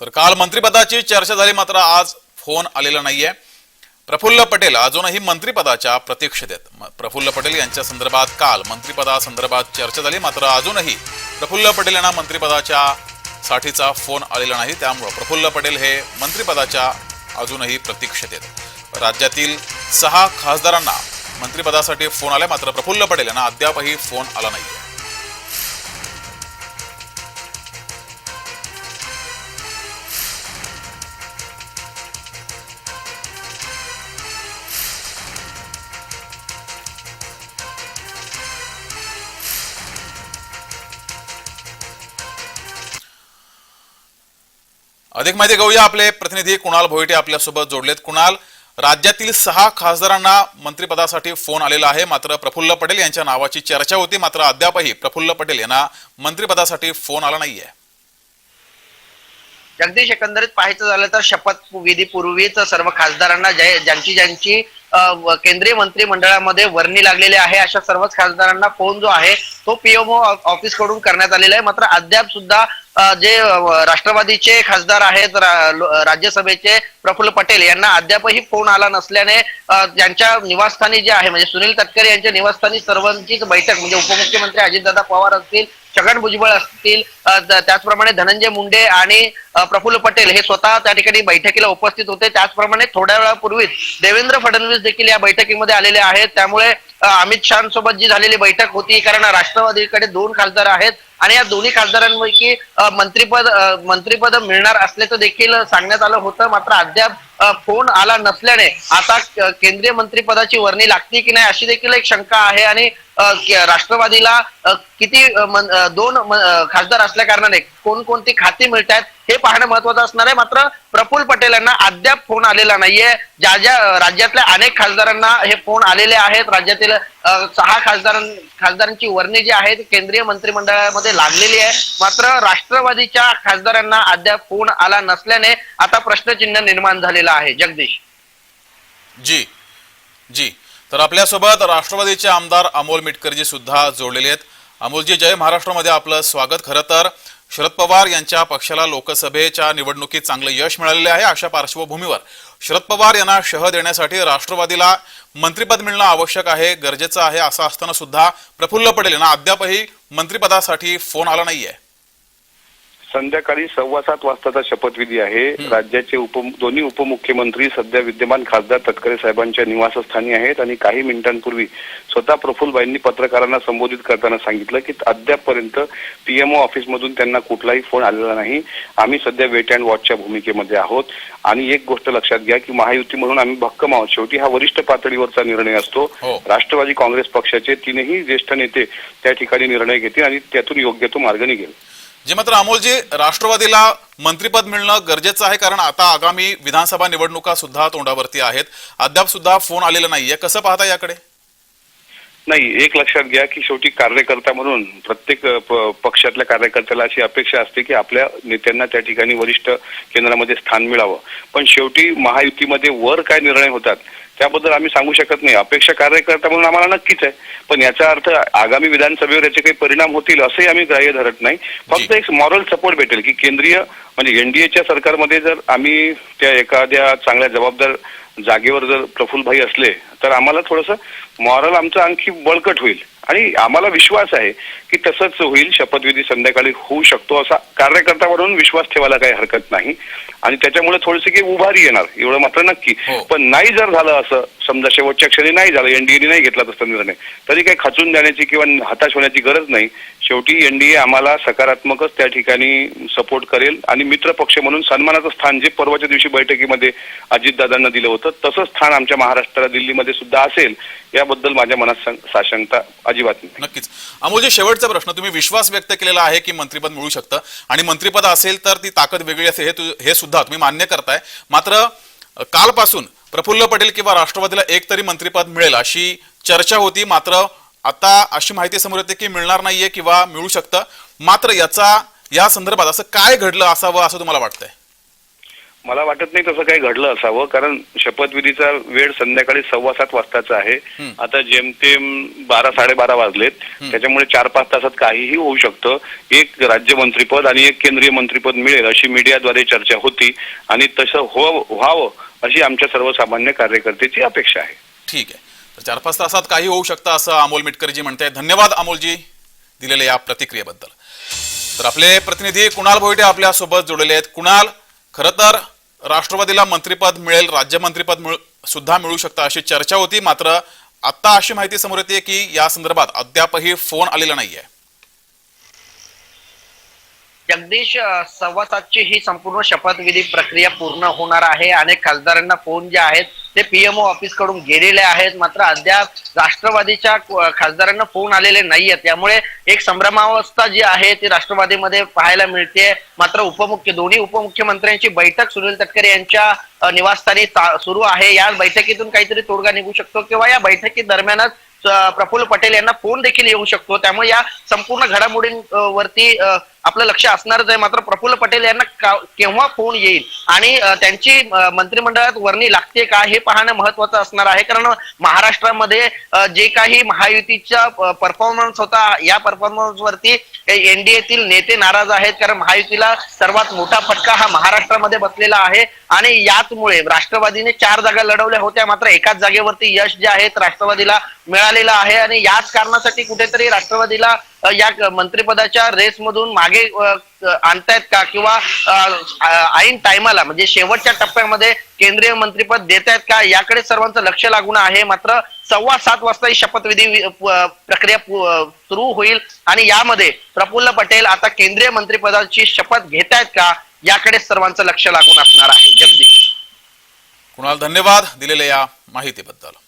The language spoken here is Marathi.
तर काल मंत्रिपदाची चर्चा झाली मात्र आज फोन आलेला नाहीये. प्रफुल्ल पटेल अजूनही मंत्रिपदाच्या प्रतीक्षेत. म- प्रफुल्ल पटेल यांच्या संदर्भात काल मंत्रिपदासंदर्भात चर्चा झाली मात्र अजूनही प्रफुल्ल पटेल यांना मंत्रिपदाच्या साठीचा फोन आलेला नाही. त्यामुळं प्रफुल्ल पटेल हे मंत्रिपदाच्या अजूनही प्रतीक्षेत आहेत. राज्यातील सहा खासदारांना मंत्रिपदासाठी फोन आला मात्र प्रफुल्ल पटेल यांना अद्यापही फोन आला नाहीये. अधिक माहिती घेऊया. आपले प्रतिनिधी कुणाल भोईटे आपल्यासोबत जोडलेत. कुणाल राज्यातील सहा खासदारांना मंत्रिपदासाठी फोन आलेला आहे. मात्र प्रफुल्ल पटेल यांच्या नावाची चर्चा होती. मात्र अद्यापही प्रफुल्ल पटेल यांना मंत्रिपदासाठी फोन आला नाहीये. जगदीश एकंदरीत पाहायचं झालं तर शपथविधीपूर्वीच सर्व खासदारांना ज्या- ज्यांची ज्यांची केंद्रीय मंत्रिमंडळामध्ये वर्णी लागलेली आहे अशा सर्वच खासदारांना फोन जो आहे तो पीएमओ ऑफिसकडून करण्यात आलेला आहे. मात्र अद्याप सुद्धा जे राष्ट्रवादीचे खासदार आहेत रा- राज्यसभेचे प्रफुल्ल पटेल यांना अद्यापही फोन आला नसल्याने त्यांच्या निवासस्थानी जे आहे म्हणजे सुनील तटकरे यांच्या निवासस्थानी सर्वांचीच बैठक म्हणजे उपमुख्यमंत्री अजितदादा पवार असतील छगन भुजबळ असतील त्याचप्रमाणे धनंजय मुंडे आणि प्रफुल्ल पटेल हे स्वतः त्या ठिकाणी बैठकीला उपस्थित होते. त्याचप्रमाणे थोड्या वेळापूर्वीच देवेंद्र फडणवीस देखील या बैठकीमध्ये आलेले आहेत. त्यामुळे अमित शहासोबत जी झालेली बैठक होती कारण राष्ट्रवादीकडे दोन खासदार आहेत आणि या दोन्ही खासदारांपैकी मंत्रीपद मंत्रीपद मिळणार असल्याचं देखील सांगण्यात आलं होतं. मात्र अद्याप फोन आला नसल्याने आता केंद्रीय मंत्रीपदाची वर्णी लागते की नाही अशी देखील एक शंका आहे आणि राष्ट्रवादीला किती दोन खासदार असल्या कारणाने कोणकोणती खाती मिळत आहेत हे पाहणं महत्वाचं असणार आहे. मात्र प्रफुल्ल पटेल यांना अद्याप फोन आलेला नाहीये. ज्या ज्या राज्यातल्या अनेक खासदारांना हे फोन आलेले आहेत. राज्यातील सहा खासदार खासदारांची वर्णी जी आहेत केंद्रीय मंत्रिमंडळामध्ये लागलेली आहे. मात्र राष्ट्रवादीच्या खासदारांना अद्याप फोन आला नसल्याने आता प्रश्नचिन्ह निर्माण झालेलं आहे. जगदीश. जी. जी. तर आपल्यासोबत राष्ट्रवादीचे आमदार अमोल मिटकरजी सुद्धा जोडलेले आहेत. अमोलजी जय महाराष्ट्रामध्ये आपलं स्वागत. खरं तर शरद पवार यांच्या पक्षाला लोकसभेच्या निवडणुकीत चांगलं यश मिळालेले आहे अशा पार्श्वभूमीवर. शरद पवार यांना शह देण्यासाठी राष्ट्रवादीला मंत्रिपद मिळणं आवश्यक आहे गरजेचं आहे असं असताना सुद्धा प्रफुल्ल पटेल यांना अद्यापही मंत्रिपदासाठी फोन आला नाहीये. संध्याकाळी सव्वा सात वाजताचा शपथविधी आहे. राज्याचे उप दोन्ही उपमुख्यमंत्री सध्या विद्यमान खासदार तटकरे साहेबांच्या निवासस्थानी आहेत आणि काही मिनिटांपूर्वी स्वतः प्रफुल्लबाईंनी पत्रकारांना संबोधित करताना सांगितलं की अद्यापपर्यंत पीएमओ ऑफिसमधून त्यांना कुठलाही फोन आलेला नाही. आम्ही सध्या वेट अँड वॉचच्या भूमिकेमध्ये आहोत. आणि एक गोष्ट लक्षात घ्या की महायुती म्हणून आम्ही भक्कम आहोत. शेवटी हा वरिष्ठ पातळीवरचा निर्णय असतो. हो. राष्ट्रवादी काँग्रेस पक्षाचे तीनही ज्येष्ठ नेते त्या ठिकाणी निर्णय घेतील आणि त्यातून योग्य तो मार्ग निघेल. जे मात्र अमोलजी राष्ट्रवादीला मंत्रीपद मिळणं गरजेचं आहे कारण आता आगामी विधानसभा निवडणुका सुद्धा तोंडावरती आहेत. अद्याप सुद्धा फोन आलेला नाहीये. कसं पाहता याकडे? नाही एक लक्षात घ्या की शेवटी कार्यकर्ता म्हणून प्रत्येक पक्षातल्या कार्यकर्त्याला अशी अपेक्षा असते की आपल्या नेत्यांना त्या ठिकाणी वरिष्ठ केंद्रामध्ये स्थान मिळावं. पण शेवटी महायुतीमध्ये वर काय निर्णय होतात त्याबद्दल आम्ही सांगू शकत नाही. अपेक्षा कार्यकर्ता म्हणून आम्हाला नक्कीच आहे. पण याचा अर्थ आगामी विधानसभेवर याचे काही परिणाम होतील असंही आम्ही ग्राह्य धरत नाही. फक्त. एक मॉरल सपोर्ट भेटेल की केंद्रीय म्हणजे एनडीएच्या सरकारमध्ये जर आम्ही त्या एखाद्या चांगल्या जबाबदार जागेवर जर प्रफुल्लभाई असले तर आम्हाला थोडंसं मॉरल आमचं आणखी बळकट होईल. आणि आम्हाला विश्वास आहे की तसंच होईल शपथविधी संध्याकाळी होऊ शकतो असा कार्यकर्ता म्हणून विश्वास ठेवायला काही हरकत नाही. आणि त्याच्यामुळे थोडीशी काही उभारी येणार एवढं मात्र नक्की. हो. पण नाही जर झालं असं समजा शेवटच्या क्षणी नाही झालं एनडीएने नाही घेतला तसा निर्णय तरी काही खचून जाण्याची किंवा हताश होण्याची गरज नाही. शेवटी एनडीए आम्हाला सकारात्मकच त्या ठिकाणी सपोर्ट करेल आणि मित्र पक्ष म्हणून सन्मानाचं स्थान जे परवाच्या दिवशी बैठकीमध्ये अजितदादांना दिलं होतं तसंच स्थान आमच्या महाराष्ट्राला दिल्लीमध्ये सुद्धा असेल याबद्दल माझ्या मनात साशंकता अजिबात नाही. नक्कीच. अमोलजी शेवटचा प्रश्न. तुम्ही विश्वास व्यक्त केलेला आहे की मंत्रीपद मिळू शकतं? आणि मंत्रीपद असेल तर ती ताकद वेगळी असेल हे हे सुद्धा तुम्ही मान्य करताय. मात्र कालपासून प्रफुल्ल पटेल किंवा राष्ट्रवादीला एक तरी मंत्रीपद मिळेल अशी चर्चा होती. मात्र आता अशी माहिती समोर येते की मिळणार नाहीये किंवा मिळू शकतं. मात्र याचा या संदर्भात असं काय घडलं असावं असं तुम्हाला वाटतंय? मला वाटत नाही तसं काही घडलं असावं कारण शपथविधीचा वेळ संध्याकाळी सव्वा सात वाजताचा आहे. आता जेमतेम बारा साडेबारा वाजलेत. त्याच्यामुळे चार पाच तासात काहीही होऊ शकतं. एक राज्यमंत्रीपद आणि एक केंद्रीय मंत्रीपद मिळेल अशी मीडियाद्वारे चर्चा होती आणि तसं हो व्हावं अशी आमच्या सर्वसामान्य कार्यकर्त्याची अपेक्षा आहे. ठीक आहे. तर चार पाच तासात काही होऊ शकतं असं अमोल मिटकरजी म्हणतायत. धन्यवाद अमोलजी दिलेल्या या प्रतिक्रियेबद्दल. तर आपले प्रतिनिधी कुणाल भोईटे आपल्यासोबत जोडलेले आहेत. कुणाल खरं तर राष्ट्रवादीला मंत्रीपद मिळेल राज्यमंत्रीपद मिळ सुद्धा मिळू शकतं अशी चर्चा होती. मात्र आता अशी माहिती समोर येते की या संदर्भात अद्यापही फोन आलेला नाहीये. जगदीश सव्वा सातची ही संपूर्ण शपथविधी प्रक्रिया पूर्ण होणार आहे. अनेक खासदारांना फोन जे आहेत ते पीएमओ ऑफिसकडून गेलेले आहेत. मात्र अद्याप राष्ट्रवादीच्या खासदारांना फोन आलेले नाहीयेत. त्यामुळे एक संभ्रमावस्था जी आहे ती राष्ट्रवादीमध्ये पाहायला मिळते. मात्र उपमुख्य दोन्ही उपमुख्यमंत्र्यांची बैठक सुनील तटकरे यांच्या निवासस्थानी चा- सुरू आहे. या बैठकीतून काहीतरी तोडगा निघू शकतो किंवा या बैठकी दरम्यानच प्रफुल्ल पटेल यांना फोन देखील येऊ शकतो. त्यामुळे या संपूर्ण घडामोडींवरती आपलं लक्ष असणारच आहे. मात्र प्रफुल्ल पटेल यांना का- केव्हा फोन येईल? आणि त्यांची मंत्रिमंडळात वर्णी लागते का? हे पाहणं महत्वाचं असणार आहे. कारण महाराष्ट्रामध्ये जे काही महायुतीचा परफॉर्मन्स होता या परफॉर्मन्सवरती एनडीएतील नेते नाराज आहेत कारण महायुतीला सर्वात मोठा फटका हा महाराष्ट्रामध्ये बसलेला आहे. आणि याचमुळे राष्ट्रवादीने चार जागा लढवल्या होत्या मात्र एकाच जागेवरती यश जे आहे राष्ट्रवादीला मिळालेलं आहे. आणि याच कारणासाठी कुठेतरी राष्ट्रवादीला या मंत्रिपदाच्या रेसमधून मागे आणतायत का? किंवा ऐन टायमाला म्हणजे शेवटच्या टप्प्यामध्ये केंद्रीय मंत्रीपद देत आहेत का? याकडे सर्वांचं लक्ष लागून आहे. मात्र सव्वा सात वाजता ही शपथविधी प्रक्रिया सुरू होईल. आणि यामध्ये प्रफुल्ल पटेल आता केंद्रीय मंत्रिपदाची शपथ घेत आहेत का? याकडे सर्वांचं लक्ष लागून असणार आहे. जगदीश. कुणाल धन्यवाद दिलेल्या या माहितीबद्दल.